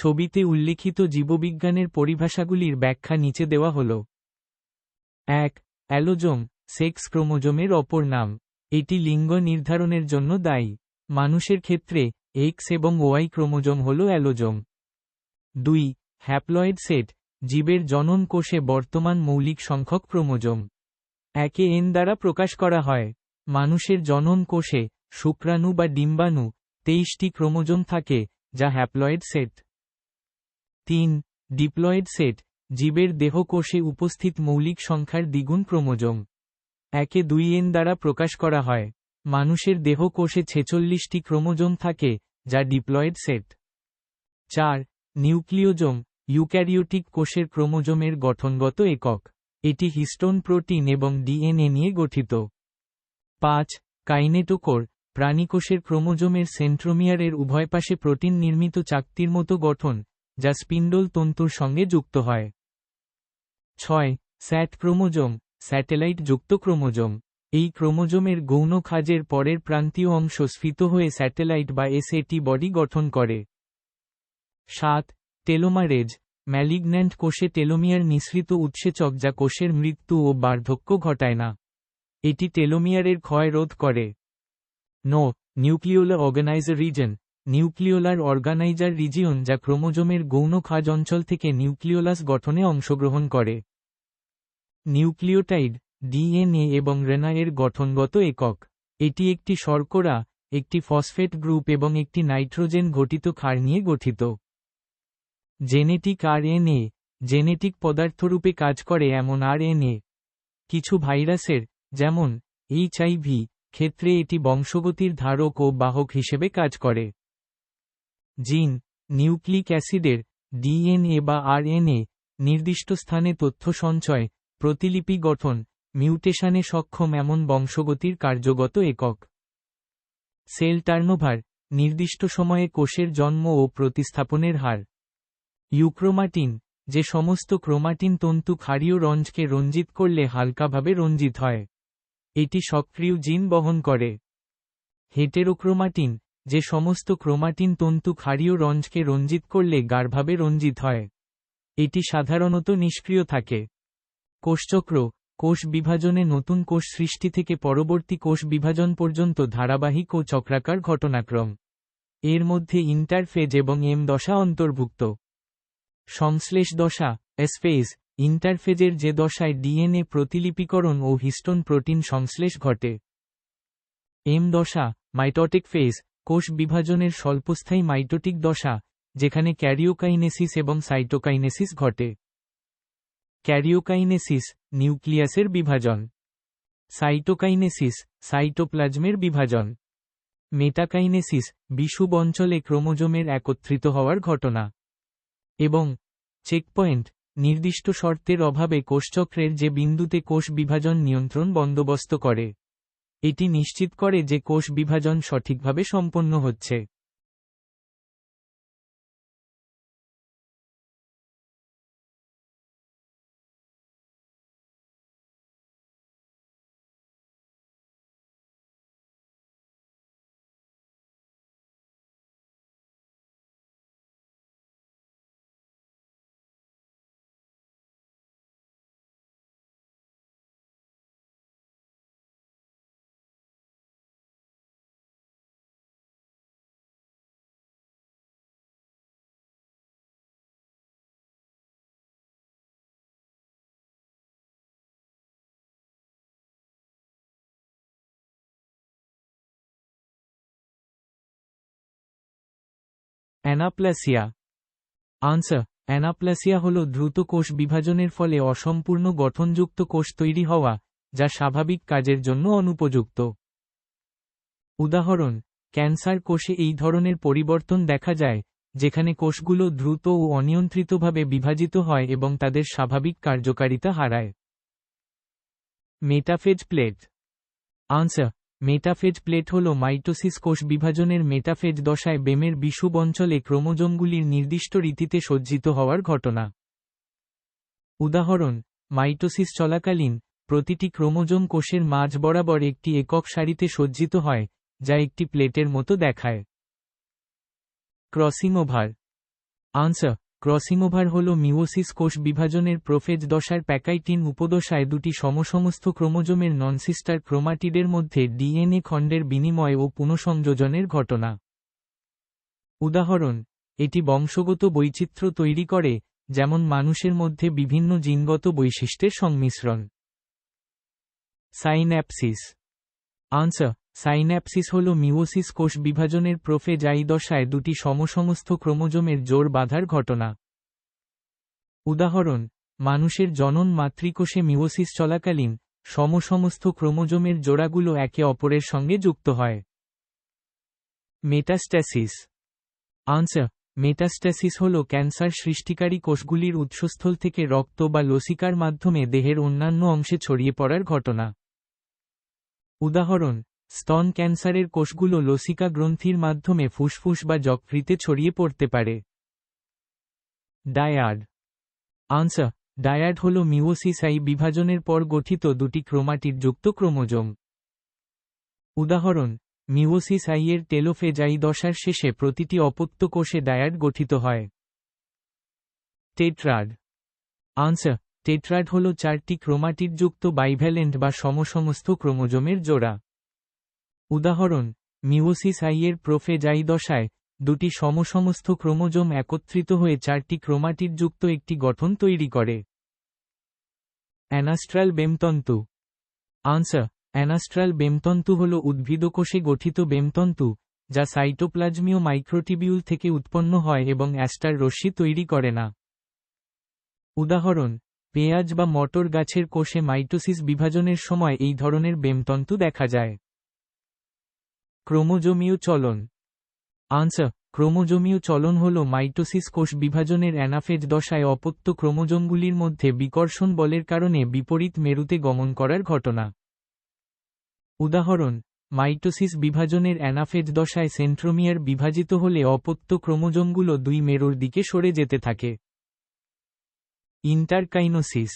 ছবিতে উল্লিখিত জীববিজ্ঞানের পরিভাষাগুলির ব্যাখ্যা নিচে দেওয়া হল। এক, অ্যালোজোম, সেক্স ক্রোমোজোমের অপর নাম। এটি লিঙ্গ নির্ধারণের জন্য দায়ী। মানুষের ক্ষেত্রে এক্স এবং ওয়াই ক্রোমোজোম হল অ্যালোজোম। দুই, হ্যাপ্লয়েড সেট, জীবের জনন কোষে বর্তমান মৌলিক সংখ্যক ক্রোমোজোম। একে এন দ্বারা প্রকাশ করা হয়। মানুষের জনন কোষে শুক্রাণু বা ডিম্বাণু তেইশটি ক্রোমোজোম থাকে, যা হ্যাপ্লয়েড সেট। তিন, ডিপ্লয়েড সেট, জীবের দেহকোষে উপস্থিত মৌলিক সংখ্যার দ্বিগুণ ক্রোমোজোম। একে দুই এন দ্বারা প্রকাশ করা হয়। মানুষের দেহকোষে ছেচল্লিশটি ক্রোমোজোম থাকে, যা ডিপ্লয়েড সেট। চার, নিউক্লিওজোম, ইউক্যারিওটিক কোষের ক্রোমোজোমের গঠনগত একক। এটি হিস্টোন প্রোটিন এবং ডিএনএ নিয়ে গঠিত। পাঁচ, কাইনেটোকোর, প্রাণীকোষের ক্রোমোজোমের সেন্ট্রোমিয়ারের উভয় পাশে প্রোটিন নির্মিত চাকতির মতো গঠন যা স্পিন্ডল তন্তুর সঙ্গে যুক্ত হয়। ছয়, স্যাট ক্রোমোজোম, স্যাটেলাইট যুক্ত ক্রোমোজোম। এই ক্রোমোজোমের গৌণ খাজের পরের প্রান্তীয় অংশ স্ফীত হয়ে স্যাটেলাইট বা এসএটি বডি গঠন করে। সাত, টেলোমারেজ, ম্যালিগন্যান্ট কোষে টেলোমিয়ার নিঃসৃত উৎসেচক যা কোষের মৃত্যু ও বার্ধক্য ঘটায় না। এটি টেলোমিয়ারের ক্ষয় রোধ করে। No nucleolar organiser region nucleolar organiser region যা ক্রোমোজোমের গৌণ খাজ অঞ্চল থেকে নিউক্লিওলাস গঠনে অংশগ্রহণ করে। নিউক্লিওটাইড, ডিএনএ এবং রেনা এর গঠনগত একক। এটি একটি শর্করা, একটি ফসফেট গ্রুপ এবং একটি নাইট্রোজেন ঘটিত ক্ষার নিয়ে গঠিত। জেনেটিক আর এনএ জেনেটিক পদার্থরূপে কাজ করে এমন আর কিছু ভাইরাসের, যেমন এইচআইভি ক্ষেত্রে এটি বংশগতির ধারক ও বাহক হিসেবে কাজ করে। জিন, নিউক্লিক অ্যাসিডের ডিএনএ বা আরএনএ, নির্দিষ্ট স্থানে তথ্য সঞ্চয়, প্রতিলিপি গঠন, মিউটেশনে সক্ষম এমন বংশগতির কার্যগত একক। সেল টার্নোভার, নির্দিষ্ট সময়ে কোষের জন্ম ও প্রতিস্থাপনের হার। ইউক্রোমাটিন, যে সমস্ত ক্রোমাটিন তন্তু ক্ষারীয় রঞ্জকে রঞ্জিত করলে হালকাভাবে রঞ্জিত হয়। এটি সক্রিয় জিন বহন করে। হেটেরোক্রোমাটিন যে সমস্ত ক্রোমাটিন তন্তু ক্ষারীয় রঞ্জকে রঞ্জিত করলে গাঢ়ভাবে রঞ্জিত হয়। এটি সাধারণত নিষ্ক্রিয় থাকে। কোষচক্র, কোষ বিভাজনে নতুন কোষ সৃষ্টি থেকে পরবর্তী কোষ বিভাজন পর্যন্ত ধারাবাহিক ও চক্রাকার ঘটনাক্রম। এর মধ্যে ইন্টারফেজ এবং এম দশা অন্তর্ভুক্ত। সংশ্লেষ দশা এসফেজ ইন্টারফেজের যে দশায় ডিএনএ প্রতিলিপিকরণ ও হিস্টোন প্রোটিন সংশ্লেষ ঘটে। এম দশা, মাইটটিক ফেজ কোষ বিভাজনের স্বল্পস্থায়ী মাইটোটিক দশা, যেখানে ক্যারিওকাইনেসিস এবং সাইটোকাইনেসিস ঘটে। ক্যারিওকাইনেসিস, নিউক্লিয়াসের বিভাজন। সাইটোকাইনেসিস, সাইটোপ্লাজমের বিভাজন। মেটাকাইনেসিস, বিষুব অঞ্চলে ক্রোমোজোমের একত্রিত হওয়ার ঘটনা। এবং চেকপয়েন্ট, নির্দিষ্ট শর্তের অভাবে কোষচক্রের যে বিন্দুতে কোষ বিভাজন নিয়ন্ত্রণ বন্দোবস্ত করে। এটি নিশ্চিত করে যে কোষ বিভাজন সঠিকভাবে সম্পন্ন হচ্ছে। অ্যানাপ্লাসিয়া। আনসার অ্যানাপ্লাসিয়া হল দ্রুত কোষ বিভাজনের ফলে অসম্পূর্ণ গঠনযুক্ত কোষ তৈরি হওয়া, যা স্বাভাবিক কাজের জন্য অনুপযুক্ত। উদাহরণ, ক্যান্সার কোষে এই ধরনের পরিবর্তন দেখা যায়, যেখানে কোষগুলো দ্রুত ও অনিয়ন্ত্রিতভাবে বিভাজিত হয় এবং তাদের স্বাভাবিক কার্যকারিতা হারায়। Metaphase plate answer metaphase plate হল মাইটোসিস কোষ বিভাজনের মেটাফেজ দশায় বেমের বিষুব অঞ্চলে ক্রোমোজোমগুলির নির্দিষ্ট রীতিতে সজ্জিত হওয়ার ঘটনা। উদাহরণ, মাইটোসিস চলাকালীন, প্রতিটি ক্রোমোজোম কোষের মাঝ বরাবর একটি একক সারিতে সজ্জিত হয়, যা একটি প্লেটের মতো দেখায়। Crossing over. Answer crossing over হল মিওসিস কোষ বিভাজনের প্রোফেজ দশার প্যাকাইটিন উপদশায় দুটি সমসমস্ত ক্রোমোজোমের ননসিস্টার ক্রোমাটিডের মধ্যে ডিএনএ খণ্ডের বিনিময় ও পুনঃসংযোজনের ঘটনা। উদাহরণ, এটি বংশগত বৈচিত্র্য তৈরি করে, যেমন মানুষের মধ্যে বিভিন্ন জিনগত বৈশিষ্ট্যের সংমিশ্রণ। সাইন্যাপসিস। আনসার সাইন্যাপসিস হল মিওসিস কোষ বিভাজনের প্রোফেজ আই দশায় দুটি সমসমস্ত ক্রোমোজোমের জোর বাঁধার ঘটনা। উদাহরণ, মানুষের জনন মাতৃকোষে মিওসিস চলাকালীন সমসমস্ত ক্রোমোজোমের জোড়াগুলো একে অপরের সঙ্গে যুক্ত হয়। মেটাস্ট্যাসিস, আনসার, মেটাস্ট্যাসিস হল ক্যান্সার সৃষ্টিকারী কোষগুলির উৎসস্থল থেকে রক্ত বা লসিকার মাধ্যমে দেহের অন্যান্য অংশে ছড়িয়ে পড়ার ঘটনা। উদাহরণ স্তন ক্যান্সারের কোষগুলো লসিকা গ্রন্থির মাধ্যমে ফুসফুস বা যকৃতে ছড়িয়ে পড়তে পারে। ডায়াড আনসার ডায়াড হল মিওসিসাই বিভাজনের পর গঠিত দুটি ক্রোমাটিড যুক্ত ক্রোমোজোম। উদাহরণ, মিওসিস আই এর টেলোফেজ আই দশার শেষে প্রতিটি অপত্য কোষে ডায়াড গঠিত হয়। টেট্রাড। আনসার, টেট্রাড হল চারটি ক্রোমাটিড যুক্ত বাইভ্যালেন্ট বা সমসমস্ত ক্রোমোজোমের জোড়া। উদাহরণ মিওসিস আইয়ের এর প্রোফেজ আই দশায় দুটি সমসমস্ত ক্রোমোজোম একত্রিত হয়ে চারটি ক্রোমাটিড যুক্ত একটি গঠন তৈরি করে। অ্যানাস্ট্রাল বেমতন্তু। আনসার, অ্যানাস্ট্রাল বেমতন্তু হল উদ্ভিদকোষে গঠিত বেমতন্তু, যা সাইটোপ্লাজমীয় মাইক্রোটিবিউল থেকে উৎপন্ন হয় এবং অ্যাস্টার রশ্মি তৈরি করে না। উদাহরণ, পেঁয়াজ বা মটর গাছের কোষে মাইটোসিস বিভাজনের সময় এই ধরনের বেমতন্তু দেখা যায়। ক্রোমোজোমীয় চলন। আনসার ক্রোমোজোমীয় চলন হল মাইটোসিস কোষ বিভাজনের অ্যানাফেজ দশায় অপত্য ক্রোমোজোমগুলির মধ্যে বিকর্ষণ বলের কারণে বিপরীত মেরুতে গমন করার ঘটনা। উদাহরণ, মাইটোসিস বিভাজনের অ্যানাফেজ দশায় সেন্ট্রোমিয়ার বিভাজিত হলে অপত্য ক্রোমোজোমগুলো দুই মেরুর দিকে সরে যেতে থাকে। ইন্টারকাইনোসিস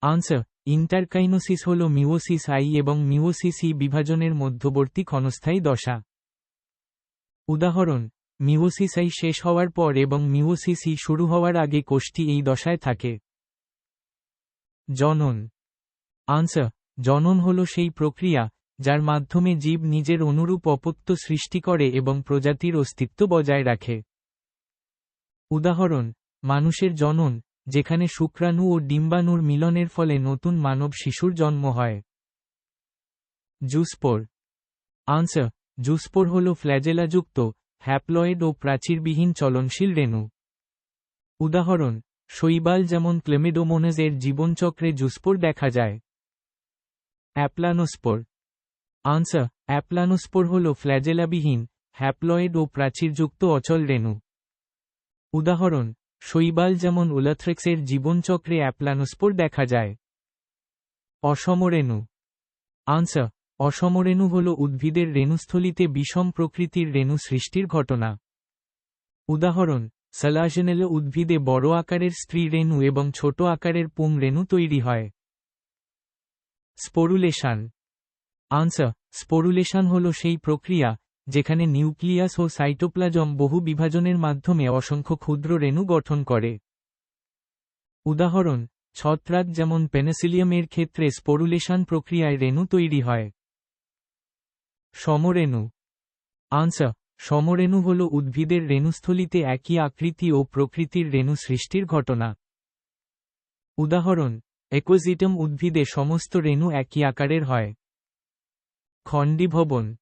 আনসার ইন্টারকাইনোসিস হল মিওসিস আই এবং মিওসিস ই বিভাজনের মধ্যবর্তী ক্ষণস্থায়ী দশা। উদাহরণ, মিওসিস আই শেষ হওয়ার পর এবং মিওসিস ই শুরু হওয়ার আগে কোষটি এই দশায় থাকে। জনন। আনসার, জনন হল সেই প্রক্রিয়া যার মাধ্যমে জীব নিজের অনুরূপ অপত্য সৃষ্টি করে এবং প্রজাতির অস্তিত্ব বজায় রাখে। উদাহরণ, মানুষের জনন যেখানে শুক্রাণু ও ডিম্বাণুর মিলনের ফলে নতুন মানব শিশুর জন্ম হয়। জুসপোর। আনসার, জুসপোর হল ফ্ল্যাজেলাযুক্ত, হ্যাপ্লয়েড ও প্রাচীরবিহীন চলনশীল রেণু। উদাহরণ, শৈবাল যেমন ক্লেমেডোমোনেজ এর জীবনচক্রে জুসপোর দেখা যায়। অ্যাপ্লানোস্পোর। আনসার, অ্যাপ্লানোস্পোর হল ফ্ল্যাজেলাবিহীন, হ্যাপ্লয়েড ও প্রাচীরযুক্ত অচল রেণু। উদাহরণ শৈবাল যেমন ওলাথ্রেক্সের জীবনচক্রে অ্যাপ্লানোস্পোর দেখা যায়। অসমরেণু। আনসার, অসমরেণু হল উদ্ভিদের রেণুস্থলিতে বিষম প্রকৃতির রেণু সৃষ্টির ঘটনা। উদাহরণ, সালাজেনেলে উদ্ভিদে বড় আকারের স্ত্রী রেণু এবং ছোট আকারের পুং রেণু তৈরি হয়। স্পোরুলেশান। আনসার, স্পোরুলেশান হল সেই প্রক্রিয়া যেখানে নিউক্লিয়াস ও সাইটোপ্লাজম বহু বিভাজনের মাধ্যমে অসংখ্য ক্ষুদ্র রেণু গঠন করে। উদাহরণ, ছত্রাক যেমন পেনেসিলিয়ামের ক্ষেত্রে স্পোরুলেশন প্রক্রিয়ায় রেণু তৈরি হয়। সমরেণু। আনসার সমরেণু হল উদ্ভিদের রেণুস্থলিতে একই আকৃতি ও প্রকৃতির রেণু সৃষ্টির ঘটনা। উদাহরণ, একোজিটম উদ্ভিদে সমস্ত রেণু একই আকারের হয়। খণ্ডীভবন।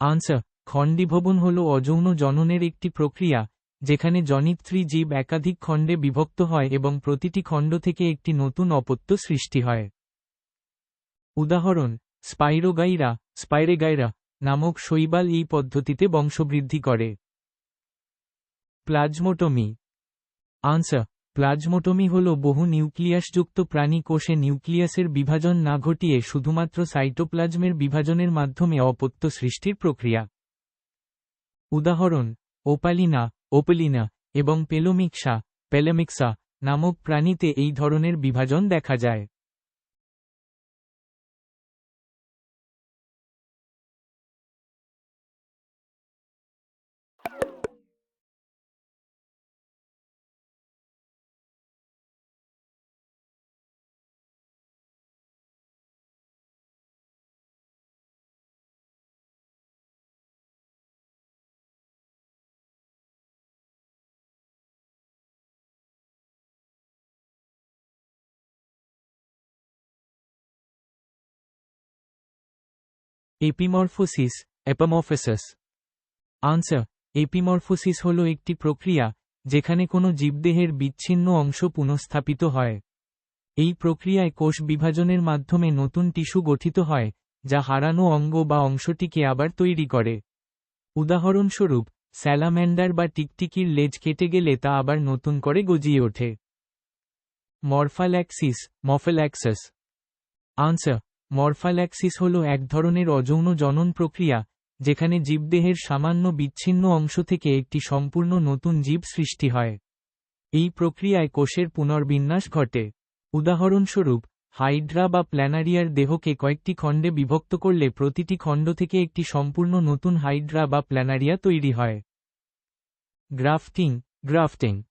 আনসার খণ্ডীভবন হল অযৌন জননের একটি প্রক্রিয়া, যেখানে জনিত্রী জীব একাধিক খণ্ডে বিভক্ত হয় এবং প্রতিটি খণ্ড থেকে একটি নতুন অপত্য সৃষ্টি হয়। উদাহরণ, স্পাইরোগাইরা, স্পাইরেগাইরা নামক শৈবাল এই পদ্ধতিতে বংশবৃদ্ধি করে। প্লাজমোটমি আনসার প্লাজমোটমি হল বহু নিউক্লিয়াসযুক্ত প্রাণী কোষে নিউক্লিয়াসের বিভাজন না ঘটিয়ে শুধুমাত্র সাইটোপ্লাজমের বিভাজনের মাধ্যমে অপত্য সৃষ্টির প্রক্রিয়া। উদাহরণ, ওপালিনা, ওপেলিনা এবং পেলোমিক্সা, পেলেমিক্সা নামক প্রাণীতে এই ধরনের বিভাজন দেখা যায়। এপিমরফোসিস এপামরফোসিস আনসার এপিমরফোসিস হল একটি প্রক্রিয়া যেখানে কোনো জীবদেহের বিচ্ছিন্ন অংশ পুনঃস্থাপিত হয়। এই প্রক্রিয়ায় কোষ বিভাজনের মাধ্যমে নতুন টিস্যু গঠিত হয়, যা হারানো অঙ্গ বা অংশটিকে আবার তৈরি করে। উদাহরণস্বরূপ স্যালাম্যান্ডার বা টিকটিকির লেজ কেটে গেলে তা আবার নতুন করে গজিয়ে ওঠে। মরফাল্যাক্সিস মফেল্যাক্সাস আনসার মরফাল্যাক্সিস হল এক ধরনের অযৌন জনন প্রক্রিয়া, যেখানে জীবদেহের সামান্য বিচ্ছিন্ন অংশ থেকে একটি সম্পূর্ণ নতুন জীব সৃষ্টি হয়। এই প্রক্রিয়ায় কোষের পুনর্বিন্যাস ঘটে। উদাহরণস্বরূপ, হাইড্রা বা প্ল্যানারিয়ার দেহকে কয়েকটি খণ্ডে বিভক্ত করলে প্রতিটি খণ্ড থেকে একটি সম্পূর্ণ নতুন হাইড্রা বা প্ল্যানারিয়া তৈরি হয়। Grafting grafting.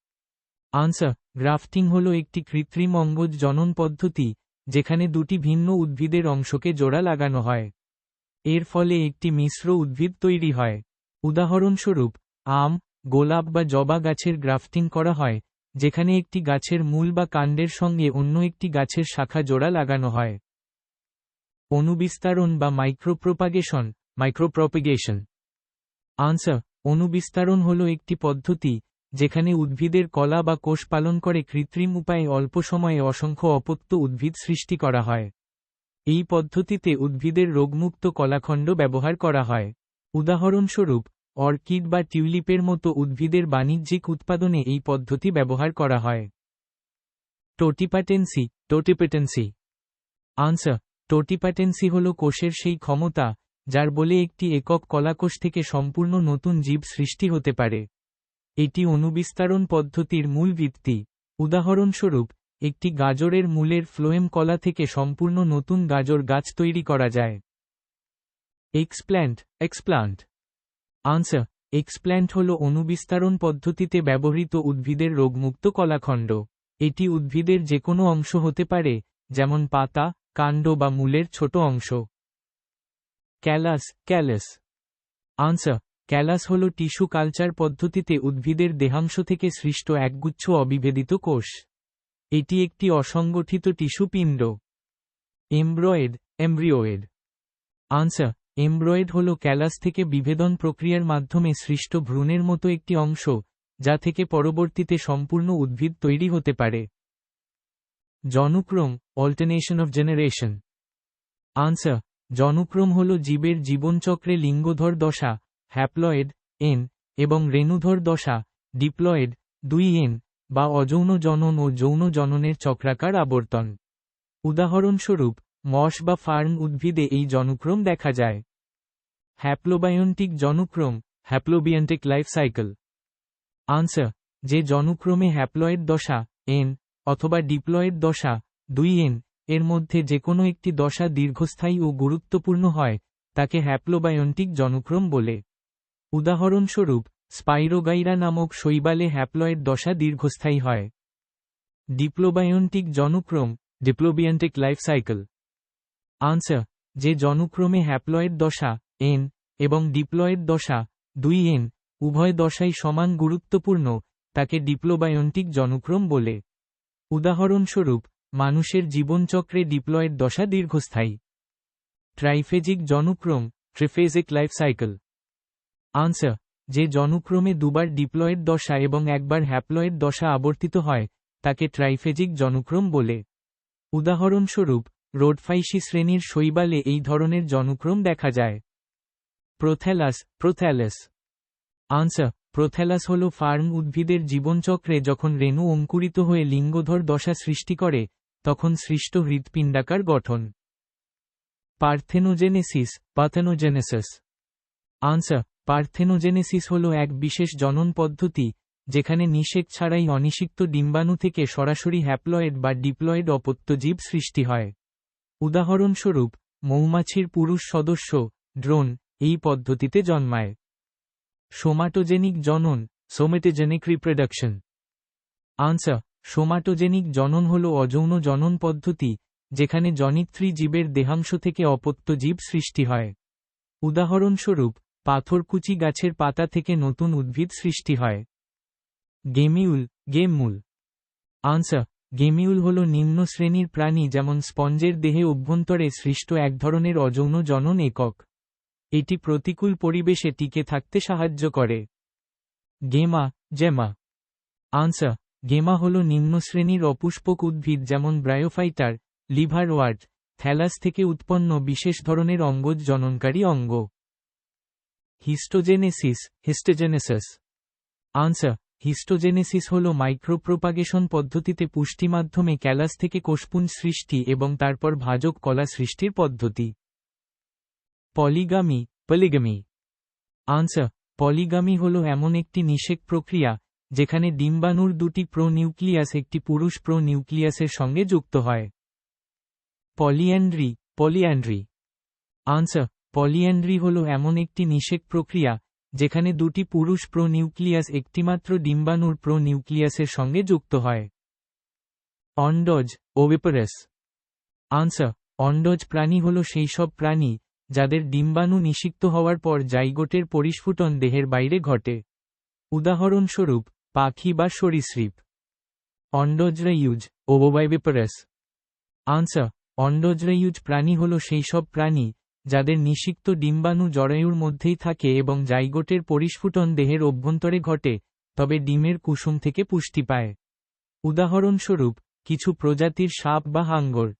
আনসার, গ্রাফটিং হল একটি কৃত্রিম অঙ্গজ জনন পদ্ধতি যেখানে দুটি ভিন্ন উদ্ভিদের অংশকে জোড়া লাগানো হয়। এর ফলে একটি মিশ্র উদ্ভিদ তৈরি হয়। উদাহরণস্বরূপ, আম, গোলাপ বা জবা গাছের গ্রাফটিং করা হয়, যেখানে একটি গাছের মূল বা কাণ্ডের সঙ্গে অন্য একটি গাছের শাখা জোড়া লাগানো হয়। অনুবিস্তারণ বা মাইক্রোপ্রোপাগেশন, মাইক্রোপ্রোপিগেশন। আনসার, অনুবিস্তারণ হল একটি পদ্ধতি যেখানে উদ্ভিদের কলা বা কোষ পালন করে কৃত্রিম উপায়ে অল্প সময়ে অসংখ্য অপত্য উদ্ভিদ সৃষ্টি করা হয়। এই পদ্ধতিতে উদ্ভিদের রোগমুক্ত কলাখণ্ড ব্যবহার করা হয়। উদাহরণস্বরূপ, অর্কিড বা টিউলিপের মতো উদ্ভিদের বাণিজ্যিক উৎপাদনে এই পদ্ধতি ব্যবহার করা হয়। টোটিপাটেন্সি, টোটিপেটেন্সি। আনসার, টোটিপাটেন্সি হল কোষের সেই ক্ষমতা, যার বলে একটি একক কলাকোষ থেকে সম্পূর্ণ নতুন জীব সৃষ্টি হতে পারে। এটি অনুবিস্তারণ পদ্ধতির মূল ভিত্তি। উদাহরণস্বরূপ, একটি গাজরের মূলের ফ্লোয়েম কলা থেকে সম্পূর্ণ নতুন গাজর গাছ তৈরি করা যায়। এক্সপ্ল্যান্ট এক্সপ্লান্ট আনসার এক্সপ্ল্যান্ট হল অনুবিস্তারণ পদ্ধতিতে ব্যবহৃত উদ্ভিদের রোগমুক্ত কলাখণ্ড। এটি উদ্ভিদের যে কোনো অংশ হতে পারে, যেমন পাতা, কাণ্ড বা মূলের ছোট অংশ। ক্যালাস ক্যালাস আনসার ক্যালাস হল টিস্যু কালচার পদ্ধতিতে উদ্ভিদের দেহাংশ থেকে সৃষ্ট একগুচ্ছ অবিভেদিত কোষ। এটি একটি অসংগঠিত টিস্যু পিণ্ড। এমব্রয়েড, এমব্রিওয়েড। আনসার এমব্রয়েড হল ক্যালাস থেকে বিভেদন প্রক্রিয়ার মাধ্যমে সৃষ্ট ভ্রূণের মতো একটি অংশ, যা থেকে পরবর্তীতে সম্পূর্ণ উদ্ভিদ তৈরি হতে পারে। জনুক্রম অল্টারনেশন অফ জেনারেশন আনসার জনুক্রম হল জীবের জীবনচক্রে লিঙ্গধর দশা হ্যাপ্লয়েড এন এবং রেণুধর দশা ডিপ্লয়েড দুই এন বা অযৌন জনন ও যৌন জননের চক্রাকার আবর্তন। উদাহরণস্বরূপ, মশ বা ফার্ন উদ্ভিদে এই জনুক্রম দেখা যায়। হ্যাপ্লোবায়ন্টিক জনুক্রম হ্যাপ্লোবিয়ান্টিক লাইফ সাইকেল আনসার যে জনুক্রমে হ্যাপ্লয়েড দশা এন অথবা ডিপ্লয়েড দশা, দুই এন এর মধ্যে যে কোনো একটি দশা দীর্ঘস্থায়ী ও গুরুত্বপূর্ণ হয়, তাকে হ্যাপ্লোবায়ন্টিক জনুক্রম বলে। উদাহরণস্বরূপ, স্পাইরোগাইরা নামক শৈবালে হ্যাপ্লয়েড দশা দীর্ঘস্থায়ী হয়। ডিপ্লোবায়ন্টিক জনুক্রম, ডিপ্লোবিয়ান্টিক লাইফ সাইকেল। আনসার, যে জনক্রমে হ্যাপ্লয়েড দশা, এন, এবং ডিপ্লয়েড দশা, দুই এন, উভয় দশাই সমান গুরুত্বপূর্ণ, তাকে ডিপ্লোবায়ন্টিক জনক্রম বলে। উদাহরণস্বরূপ, মানুষের জীবনচক্রে ডিপ্লয়েড দশা দীর্ঘস্থায়ী। ট্রাইফেজিক জনুক্রম, ট্রিফেজিক লাইফ সাইকেল। আনসার, যে জনুক্রমে দুবার ডিপ্লয়েড দশা এবং একবার হ্যাপ্লয়েড দশা আবর্তিত হয়, তাকে ট্রাইফেজিক জনুক্রম বলে। উদাহরণস্বরূপ, রোডফাইসি শ্রেণির শৈবালে এই ধরনের জনুক্রম দেখা যায়। প্রোথ্যালাস প্রোথ্যালাস আনসার প্রোথ্যালাস হল ফার্ম উদ্ভিদের জীবনচক্রে যখন রেণু অঙ্কুরিত হয়ে লিঙ্গধর দশা সৃষ্টি করে, তখন সৃষ্ট হৃৎপিণ্ডাকার গঠন। পার্থেনোজেনেসিস পাথেনোজেনেসিস আনসার পার্থেনোজেনেসিস হল এক বিশেষ জনন পদ্ধতি, যেখানে নিষেক ছাড়াই অনিষিক্ত ডিম্বাণু থেকে সরাসরি হ্যাপ্লয়েড বা ডিপ্লয়েড অপত্যজীব সৃষ্টি হয়। উদাহরণস্বরূপ, মৌমাছির পুরুষ সদস্য, ড্রোন, এই পদ্ধতিতে জন্মায়। সোমাটোজেনিক জনন, সোমেটোজেনিক রিপ্রোডাকশন। আনসার, সোমাটোজেনিক জনন হল অযৌন জনন পদ্ধতি, যেখানে জনিত্রী জীবের দেহাংশ থেকে অপত্য জীব সৃষ্টি হয়। উদাহরণস্বরূপ পাথরকুচি গাছের পাতা থেকে নতুন উদ্ভিদ সৃষ্টি হয়। গেমিউল, গেমমূল। আনসার গেমিউল হল নিম্ন শ্রেণির প্রাণী যেমন স্পঞ্জের দেহে অভ্যন্তরে সৃষ্ট এক ধরনের অযৌন জনন একক। এটি প্রতিকূল পরিবেশে টিকে থাকতে সাহায্য করে। Gemma, Gemma. আনসার গেমা হল নিম্ন শ্রেণির অপুষ্পক উদ্ভিদ যেমন ব্রায়োফাইটার লিভার ওয়ার্ড থ্যালাস থেকে উৎপন্ন বিশেষ ধরনের অঙ্গজ জননকারী অঙ্গ। হিস্টোজেনেসিস হিস্টোজেনেসিস আনসার হিস্টোজেনেসিস হল মাইক্রোপ্রোপাগেশন পদ্ধতিতে পুষ্টি মাধ্যমে ক্যালাস থেকে কোষপুঞ্জ সৃষ্টি এবং তারপর ভাজক কলা সৃষ্টির পদ্ধতি। পলিগামি পলিগামি আনসার পলিগামি হল এমন একটি নিষেক প্রক্রিয়া, যেখানে ডিম্বাণুর দুটি প্রোনিউক্লিয়াস একটি পুরুষ প্রোনিউক্লিয়াসের সঙ্গে যুক্ত হয়। পলিঅ্যান্ড্রি পলিঅ্যান্ড্রি আনসার পলিঅ্যান্ড্রি হল এমন একটি নিষেক প্রক্রিয়া, যেখানে দুটি পুরুষ প্রোনিউক্লিয়াস একটিমাত্র ডিম্বাণুর প্রোনিউক্লিয়াসের সঙ্গে যুক্ত হয়। অন্ডজ ওভেপারাস আনসার, অন্ডজ প্রাণী হল সেই সব প্রাণী, যাদের ডিম্বাণু নিষিক্ত হওয়ার পর জাইগোটের পরিস্ফুটন দেহের বাইরে ঘটে। উদাহরণস্বরূপ, পাখি বা সরীসৃপ। অন্ডজরা ইউজ আনসার অন্ডজরা ইউজ প্রাণী হল সেই সব প্রাণী যাদের নিষিক্ত ডিম্বাণু জরায়ুর মধ্যেই থাকে এবং জাইগোটের পরিস্ফুটন দেহের অভ্যন্তরে ঘটে, তবে ডিমের কুসুম থেকে পুষ্টি পায়। উদাহরণস্বরূপ, কিছু প্রজাতির সাপ বা হাঙ্গর।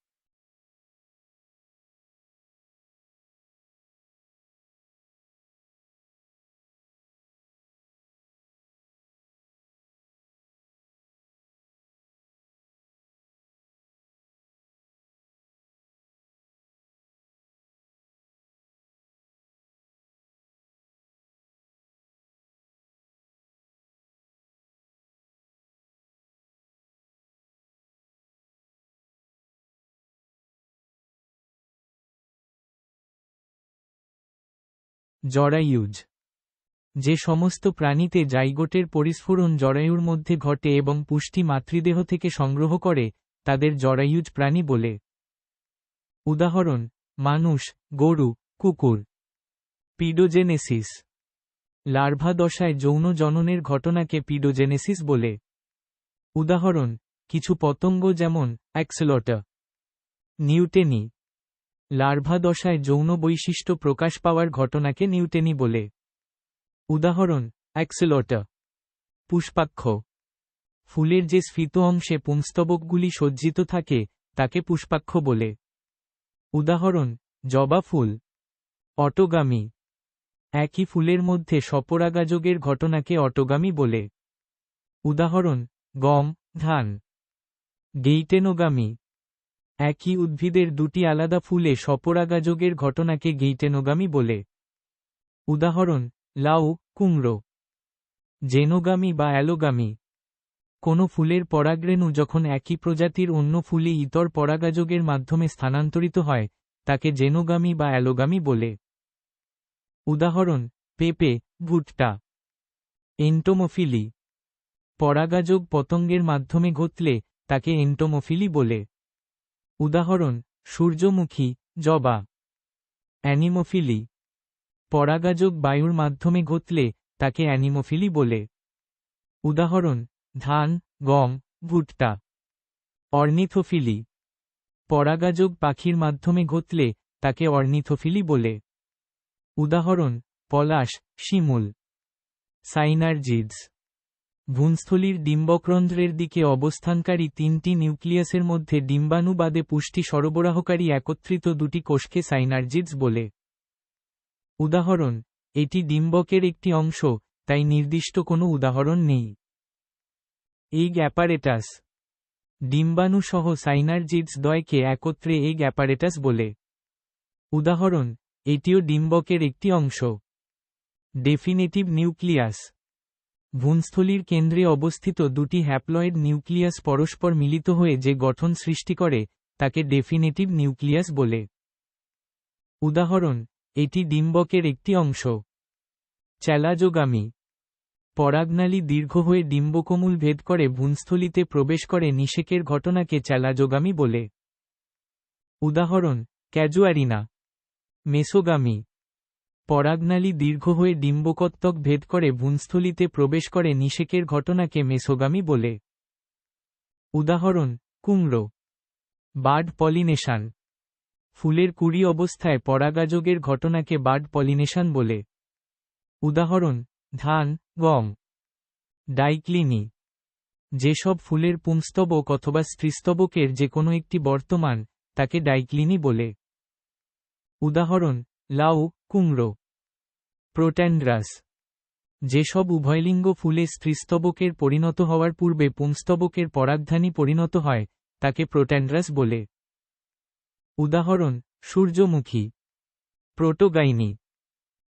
জরায়ুজ। যে সমস্ত প্রাণীতে জাইগোটের পরিস্ফুরণ জরায়ুর মধ্যে ঘটে এবং পুষ্টি মাতৃদেহ থেকে সংগ্রহ করে, তাদের জরায়ুজ প্রাণী বলে। উদাহরণ, মানুষ, গরু, কুকুর। পিডোজেনেসিস। লার্ভা দশায় যৌন জননের ঘটনাকে পিডোজেনেসিস বলে। উদাহরণ, কিছু পতঙ্গ যেমন, অ্যাক্সেলটা। নিউটেনি। লার্ভা দশায় যৌন বৈশিষ্ট্য প্রকাশ পাওয়ার ঘটনাকে নিউটেনি বলে। উদাহরণ, অ্যাক্সেলটা, পুষ্পাক্ষ। ফুলের যে স্ফীত অংশে পুংস্তবকগুলি সজ্জিত থাকে, তাকে পুষ্পাক্ষ বলে। উদাহরণ, জবা ফুল। অটোগামী। একই ফুলের মধ্যে সপরাগাযোগের ঘটনাকে অটোগামী বলে। উদাহরণ, গম, ধান। গেইটেনোগামী। একই উদ্ভিদের দুটি আলাদা ফুলে সপরাগাযোগের ঘটনাকে গেইটেনোগামী বলে। উদাহরণ, লাউ, কুমড়ো। জেনোগামী বা অ্যালোগামী। কোনো ফুলের পরাগরেণু যখন একই প্রজাতির অন্য ফুলে ইতর পরাগাযোগের মাধ্যমে স্থানান্তরিত হয়, তাকে জেনোগামী বা অ্যালোগামী বলে। উদাহরণ, পেপে, ভুট্টা। এন্টোমোফিলি। পরাগাযোগ পতঙ্গের মাধ্যমে ঘটলে তাকে এন্টোমোফিলি বলে। উদাহরণ, সূর্যমুখী, জবা। অ্যানিমোফিলি। পরাগাযোগ বায়ুর মাধ্যমে ঘটলে তাকে অ্যানিমোফিলি বলে। উদাহরণ, ধান, গম, ভুট্টা। অর্নিথোফিলি। পরাগাযোগ পাখির মাধ্যমে ঘটলে তাকে অর্নিথোফিলি বলে। উদাহরণ, পলাশ, শিমুল। সাইনার্জিডস। ভূনস্থলীর ডিম্বক্রন্ধ্রের দিকে অবস্থানকারী তিনটি নিউক্লিয়াসের মধ্যে ডিম্বাণু বাদে পুষ্টি সরবরাহকারী একত্রিত দুটি কোষকে সাইনার্জিডস বলে। উদাহরণ, এটি ডিম্বকের একটি অংশ, তাই নির্দিষ্ট কোনো উদাহরণ নেই। এগ অ্যাপারেটাস ডিম্বাণু সহ সাইনার্জিডস দয়কে একত্রে এগ অ্যাপারেটাস বলে। উদাহরণ, এটিও ডিম্বকের একটি অংশ। Definitive nucleus. ভূনস্থলীর কেন্দ্রে অবস্থিত দুটি হ্যাপ্লয়েড নিউক্লিয়াস পরস্পর মিলিত হয়ে যে গঠন সৃষ্টি করে, তাকে ডেফিনেটিভ নিউক্লিয়াস বলে। উদাহরণ, এটি ডিম্বকের একটি অংশ। চ্যালাজোগামী পরাগনালী দীর্ঘ হয়ে ডিম্বকমূল ভেদ করে ভূনস্থলিতে প্রবেশ করে নিষেকের ঘটনাকে চ্যালাজোগামী বলে। উদাহরণ, ক্যাজুয়ারিনা। মেসোগামী। পরাগনালী দীর্ঘ হয়ে ডিম্বকত্তক ভেদ করে ভূনস্থলিতে প্রবেশ করে নিষেকের ঘটনাকে মেসোগামী বলে। উদাহরণ, কুমড়ো। Bird pollination. ফুলের কুড়ি অবস্থায় পরাগাযোগের ঘটনাকে বার্ড পলিনেশন বলে। উদাহরণ, ধান, গম। ডাইক্লিনি। যেসব ফুলের পুংস্তবক অথবা স্ত্রীস্তবকের যে কোনো একটি বর্তমান, তাকে ডাইক্লিনি বলে। উদাহরণ লাউ, কুমড়ো প্রোট্যান্ড্রাস যেসব উভয়লিঙ্গ ফুলে স্ত্রীস্তবকের পরিণত হওয়ার পূর্বে পুংস্তবকের পরাগধানী পরিণত হয়, তাকে প্রোট্যান্ড্রাস বলে। উদাহরণ, সূর্যমুখী। প্রোটোগাইনি।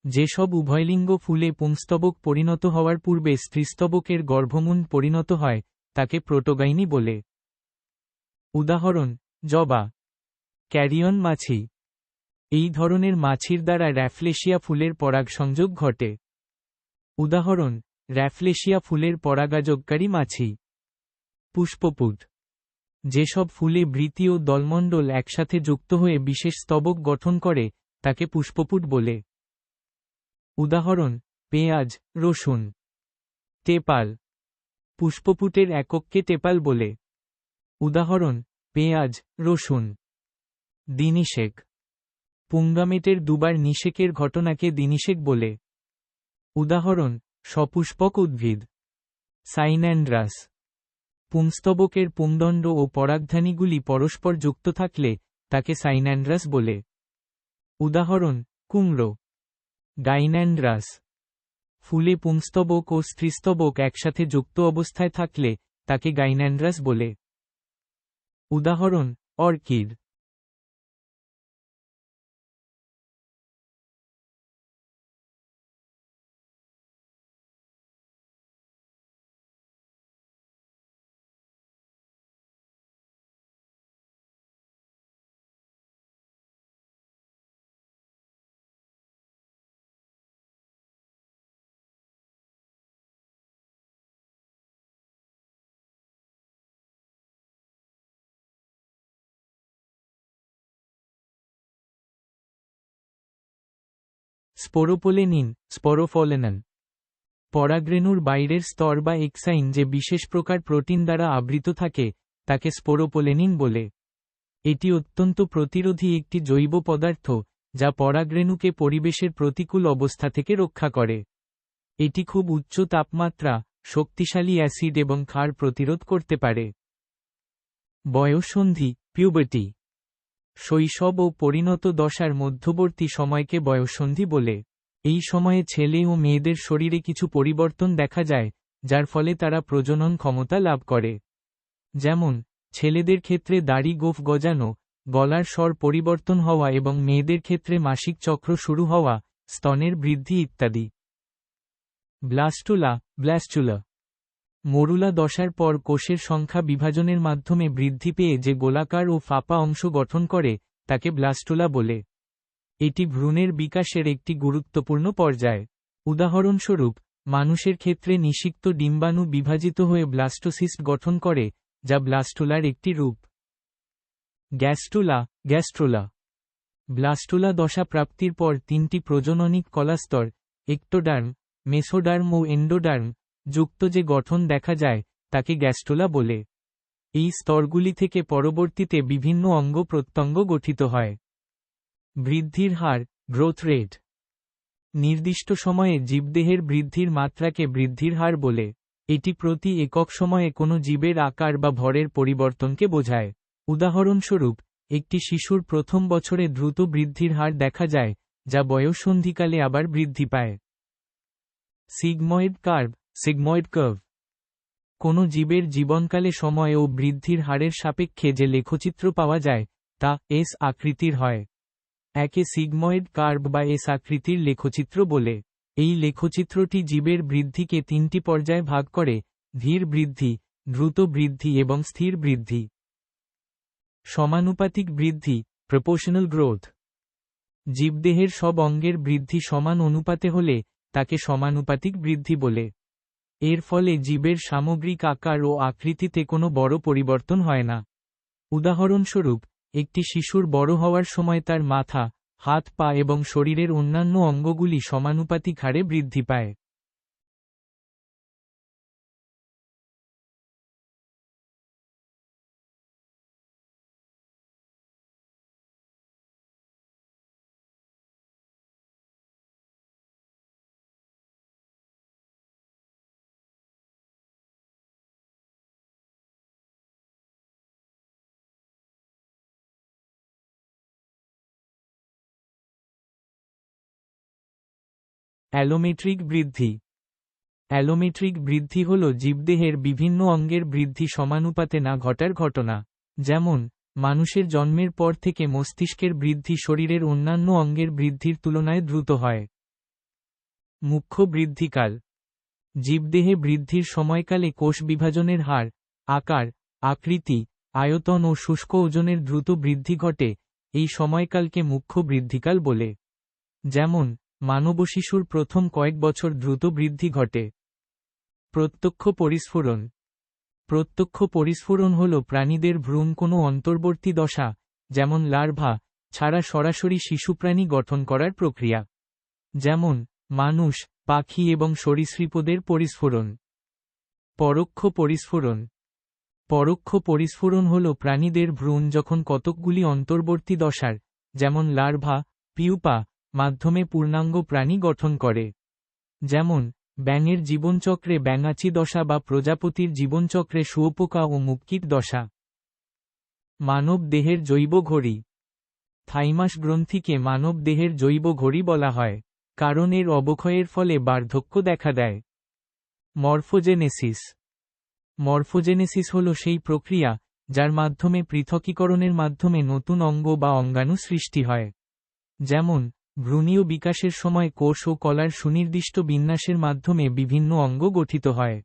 যেসব উভয়লিঙ্গ ফুলে পুংস্তবক পরিণত হওয়ার পূর্বে স্ত্রীস্তবকের গর্ভমুন পরিণত হয়, তাকে প্রোটোগাইনি বলে। উদাহরণ, জবা। ক্যারিয়ন মাছি। এই ধরনের মাছির দ্বারা র্যাফলেশিয়া ফুলের পরাগসংযোগ ঘটে। উদাহরণ, র্যাফলেশিয়া ফুলের পরাগাযোগকারী মাছি। পুষ্পপুট। যেসব ফুলে বৃতি ও দলমণ্ডল একসাথে যুক্ত হয়ে বিশেষ স্তবক গঠন করে, তাকে পুষ্পপুট বলে। উদাহরণ, পেঁয়াজ, রসুন। টেপাল। পুষ্পপুটের একককে টেপাল বলে। উদাহরণ, পেঁয়াজ, রসুন। দিনিশেক। পুঙ্গামেটের দুবার নিষেকের ঘটনাকে দিনিশেক বলে। উদাহরণ, সপুষ্পক উদ্ভিদ। সাইন্যান্ড্রাস। পুংস্তবকের পুংদণ্ড ও পরাগধানীগুলি পরস্পর যুক্ত থাকলে, তাকে সাইন্যান্ড্রাস বলে। উদাহরণ, কুমড়ো। গাইন্যান্ড্রাস। ফুলে পুংস্তবক ও স্ত্রীস্তবক একসাথে যুক্ত অবস্থায় থাকলে, তাকে গাইন্যান্ড্রাস বলে। উদাহরণ, অর্কিড। স্পোরোপোলেনিন স্পোরোফলেনন পরাগরেণুর বাইরের স্তর বা এক্সাইন যে বিশেষ প্রকার প্রোটিন দ্বারা আবৃত থাকে, তাকে স্পোরোপোলেনিন বলে। এটি অত্যন্ত প্রতিরোধী একটি জৈব পদার্থ, যা পরাগরেণুকে পরিবেশের প্রতিকূল অবস্থা থেকে রক্ষা করে। এটি খুব উচ্চ তাপমাত্রা, শক্তিশালী অ্যাসিড এবং ক্ষার প্রতিরোধ করতে পারে। বয়ঃসন্ধি পিউবার্টি শৈশব ও পরিণত দশার মধ্যবর্তী সময়কে বয়ঃসন্ধি বলে। এই সময়ে ছেলে ও মেয়েদের শরীরে কিছু পরিবর্তন দেখা যায়, যার ফলে তারা প্রজনন ক্ষমতা লাভ করে। যেমন, ছেলেদের ক্ষেত্রে দাড়ি গোফ গজানো, গলার স্বর পরিবর্তন হওয়া এবং মেয়েদের ক্ষেত্রে মাসিক চক্র শুরু হওয়া, স্তনের বৃদ্ধি ইত্যাদি। ব্লাস্টুলা ব্লাস্টুলা মরুলা দশার পর কোষের সংখ্যা বিভাজনের মাধ্যমে বৃদ্ধি পেয়ে যে গোলাকার ও ফাঁপা অংশ গঠন করে, তাকে ব্লাস্টোলা বলে। এটি ভ্রূণের বিকাশের একটি গুরুত্বপূর্ণ পর্যায়। উদাহরণস্বরূপ, মানুষের ক্ষেত্রে নিষিক্ত ডিম্বাণু বিভাজিত হয়ে ব্লাস্টোসিস্ট গঠন করে, যা ব্লাস্টোলার একটি রূপ। গ্যাস্টুলা, গ্যাস্ট্রোলা। ব্লাস্টোলা দশা প্রাপ্তির পর তিনটি প্রজননিক কলাস্তর, একটোডার্ম, মেসোডার্ম ও এন্ডোডার্ম যুক্ত যে গঠন দেখা যায়, তাকে গ্যাস্টোলা বলে। এই স্তরগুলি থেকে পরবর্তীতে বিভিন্ন অঙ্গ প্রত্যঙ্গ গঠিত হয়। বৃদ্ধির হার গ্রোথ রেট নির্দিষ্ট সময়ে জীবদেহের বৃদ্ধির মাত্রাকে বৃদ্ধির হার বলে। এটি প্রতি একক সময়ে কোনো জীবের আকার বা ভরের পরিবর্তনকে বোঝায়। উদাহরণস্বরূপ, একটি শিশুর প্রথম বছরে দ্রুত বৃদ্ধির হার দেখা যায়, যা বয়ঃসন্ধিকালে আবার বৃদ্ধি পায়। Sigmoid curve. সিগময়েড কার্ভ কোনো জীবের জীবনকালে সময় ও বৃদ্ধির হারের সাপেক্ষে যে লেখচিত্র পাওয়া যায়, তা এস আকৃতির হয়। একে সিগময়েড কার্ভ বা এস আকৃতির লেখচিত্র বলে। এই লেখচিত্রটি জীবের বৃদ্ধিকে তিনটি পর্যায়ে ভাগ করে, ধীর বৃদ্ধি, দ্রুত বৃদ্ধি এবং স্থির বৃদ্ধি। সমানুপাতিক বৃদ্ধি প্রপোর্শনাল গ্রোথ জীবদেহের সব অঙ্গের বৃদ্ধি সমান অনুপাতে হলে, তাকে সমানুপাতিক বৃদ্ধি বলে। এর ফলে জীবের সামগ্রিক আকার ও আকৃতিতে কোনো বড় পরিবর্তন হয় না। উদাহরণস্বরূপ, একটি শিশুর বড় হওয়ার সময় তার মাথা, হাত পা এবং শরীরের অন্যান্য অঙ্গগুলি সমানুপাতিক হারে বৃদ্ধি পায়। অ্যালোমেট্রিক বৃদ্ধি। অ্যালোমেট্রিক বৃদ্ধি হল জীবদেহের বিভিন্ন অঙ্গের বৃদ্ধি সমানুপাতে না ঘটার ঘটনা। যেমন, মানুষের জন্মের পর থেকে মস্তিষ্কের বৃদ্ধি শরীরের অন্যান্য অঙ্গের বৃদ্ধির তুলনায় দ্রুত হয়। মুখ্য বৃদ্ধিকাল। জীবদেহে বৃদ্ধির সময়কালে কোষ বিভাজনের হার, আকার, আকৃতি, আয়তন ও শুষ্ক ওজনের দ্রুত বৃদ্ধি ঘটে, এই সময়কালকে মুখ্য বৃদ্ধিকাল বলে। যেমন মানব শিশুর প্রথম কয়েক বছর দ্রুত বৃদ্ধি ঘটে। প্রত্যক্ষ পরিস্ফুরণ। প্রত্যক্ষ পরিস্ফুরণ হল প্রাণীদের ভ্রূণ কোনো অন্তর্বর্তী দশা, যেমন লার্ভা, ছাড়া সরাসরি শিশু প্রাণী গঠন করার প্রক্রিয়া। যেমন, মানুষ, পাখি এবং সরীসৃপদের পরিস্ফুরণ। পরোক্ষ পরিস্ফুরণ। পরোক্ষ পরিস্ফুরণ হল প্রাণীদের ভ্রূণ যখন কতকগুলি অন্তর্বর্তী দশার, যেমন লার্ভা, পিউপা মাধ্যমে পূর্ণাঙ্গ প্রাণী গঠন করে। যেমন, ব্যাঙের জীবনচক্রে ব্যাঙাচি দশা বা প্রজাপতির জীবনচক্রে শুয়োপোকা ও মুক্কিট দশা। মানব দেহের জৈব ঘড়ি। থাইমাস গ্রন্থিকে মানব দেহের জৈব ঘড়ি বলা হয়, কারণ এর অবক্ষয়ের ফলে বার্ধক্য দেখা দেয়। মরফোজেনেসিস। মরফোজেনেসিস হল সেই প্রক্রিয়া যার মাধ্যমে পৃথকীকরণের মাধ্যমে নতুন অঙ্গ বা অঙ্গাণু সৃষ্টি হয়। যেমন ভ্রূণীয় বিকাশের সময় কোষ ও কলার সুনির্দিষ্ট বিন্যাসের মাধ্যমে বিভিন্ন অঙ্গ গঠিত হয়।